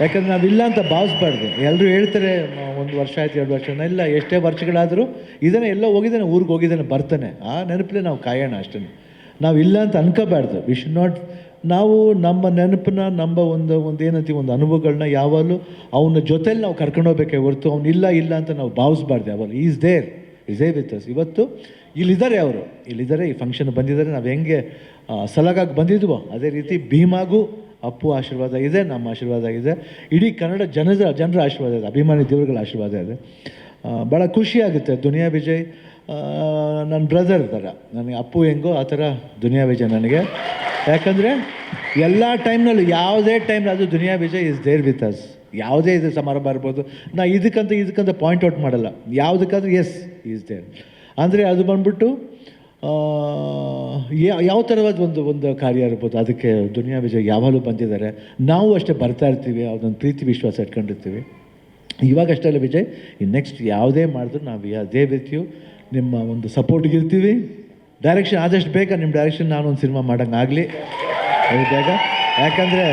ಯಾಕಂದ್ರೆ ನಾವಿಲ್ಲ ಅಂತ ಭಾವಿಸ್ಬಾರ್ದು. ಎಲ್ಲರೂ ಹೇಳ್ತಾರೆ ಒಂದು ವರ್ಷ ಆಯ್ತು, ಎರಡು ವರ್ಷ ಇಲ್ಲ, ಎಷ್ಟೇ ವರ್ಷಗಳಾದರೂ ಇದನ್ನು ಎಲ್ಲ ಹೋಗಿದ್ದಾನೆ, ಊರಿಗೆ ಹೋಗಿದ್ದಾನೆ, ಬರ್ತಾನೆ. ಆ ನೆನಪಲ್ಲೇ ನಾವು ಕಾಯೋಣ ಅಷ್ಟೇ ನಾವು ಇಲ್ಲ ಅಂತ ಅನ್ಕೋಬಾರ್ದು. ವಿ ಶುಡ್ ನಾಟ್ ನಾವು ನಮ್ಮ ನೆನಪನ್ನ, ನಮ್ಮ ಒಂದು ಒಂದು ಏನಂತೀವಿ, ಒಂದು ಅನುಭವಗಳನ್ನ ಯಾವಾಗಲೂ ಅವನ ಜೊತೆಲಿ ನಾವು ಕರ್ಕೊಂಡು ಹೊರ್ತು, ಅವ್ನು ಇಲ್ಲ ಇಲ್ಲ ಅಂತ ನಾವು ಭಾವಿಸ್ಬಾರ್ದು ಯಾವಾಗಲೂ. Is there is they with us ಇವತ್ತು ಇಲ್ಲಿದ್ದಾರೆ ಅವರು. ಇಲ್ಲಿದ್ದಾರೆ, ಈ ಫಂಕ್ಷನ್ ಬಂದಿದ್ದಾರೆ. ನಾವು ಹೆಂಗೆ ಸಲಾಗಾಗಿ ಬಂದಿದ್ವೋ, ಅದೇ ರೀತಿ ಭೀಮಾಗೂ ಅಪ್ಪು ಆಶೀರ್ವಾದ ಇದೆ ನಮ್ಮ ಆಶೀರ್ವಾದ ಇದೆ ಇಡೀ ಕನ್ನಡ ಜನರ ಜನರ ಆಶೀರ್ವಾದ ಇದೆ, ಅಭಿಮಾನಿ ದೇವರುಗಳ ಆಶೀರ್ವಾದ ಇದೆ. ಭಾಳ ಖುಷಿಯಾಗುತ್ತೆ ದುನಿಯಾ ವಿಜಯ್. ನನ್ನ ಬ್ರದರ್ ಥರ ನನಗೆ ಅಪ್ಪು ಹೆಂಗೋ ಆ ಥರ ದುನಿಯಾ ವಿಜಯ್ ನನಗೆ. ಯಾಕಂದರೆ ಎಲ್ಲ ಟೈಮ್ನಲ್ಲೂ ಯಾವುದೇ ಟೈಮ್ ಅದು Duniya Vijay is there with us ಯಾವುದೇ ಇದು ಸಮಾರಂಭ ಇರ್ಬೋದು ನಾ ಇದಕ್ಕಂತ ಇದಕ್ಕಂತ ಪಾಯಿಂಟ್ ಔಟ್ ಮಾಡಲ್ಲ. ಯಾವುದಕ್ಕಾದ್ರೂ ಎಸ್ ಈಸ್ ದೇರ್ ಅಂದರೆ ಅದು ಬಂದ್ಬಿಟ್ಟು ಯಾವ ಥರವಾದ ಒಂದು ಒಂದು ಕಾರ್ಯ ಇರ್ಬೋದು? ಅದಕ್ಕೆ ದುನಿಯಾ ವಿಜಯ್ ಯಾವಾಗಲೂ ಬಂದಿದ್ದಾರೆ. ನಾವು ಅಷ್ಟೇ ಬರ್ತಾ ಇರ್ತೀವಿ ಅದೊಂದು ಪ್ರೀತಿ ವಿಶ್ವಾಸ ಇಟ್ಕೊಂಡಿರ್ತೀವಿ. ಇವಾಗ ಅಷ್ಟೇ ಅಲ್ಲ ವಿಜಯ್ ನೆಕ್ಸ್ಟ್ ಯಾವುದೇ ಮಾಡಿದ್ರು ನಾವು ಅದೇ ರೀತಿಯು ನಿಮ್ಮ ಒಂದು ಸಪೋರ್ಟ್ಗೆ ಇರ್ತೀವಿ. ಡೈರೆಕ್ಷನ್ ಆದಷ್ಟು ಬೇಗ ನಿಮ್ಮ ಡೈರೆಕ್ಷನ್ ನಾನು ಒಂದು ಸಿನಿಮಾ ಮಾಡೋಂಗಾಗಲಿ ಬೇಗ. ಯಾಕಂದರೆ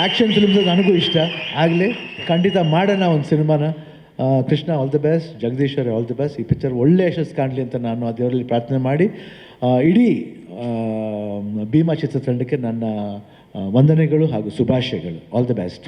ಆ್ಯಕ್ಷನ್ ಫಿಲ್ಮ್ಸ್ ನನಗೂ ಇಷ್ಟ. ಆಗಲಿ. ಖಂಡಿತ ಮಾಡೋಣ ಒಂದು ಸಿನಿಮಾನ Krishna all the best Jagadishwar all the best ಈ ಪಿಕ್ಚರ್ ಒಳ್ಳೆ ಯಶಸ್ಸು ಕಾಣಲಿ ಅಂತ ನಾನು ಆ ದೇವರಲ್ಲಿ ಪ್ರಾರ್ಥನೆ ಮಾಡಿ. ಇಡೀ ಭೀಮಾ ಚಿತ್ರತಂಡಕ್ಕೆ ನನ್ನ ವಂದನೆಗಳು ಹಾಗೂ ಶುಭಾಶಯಗಳು. All the best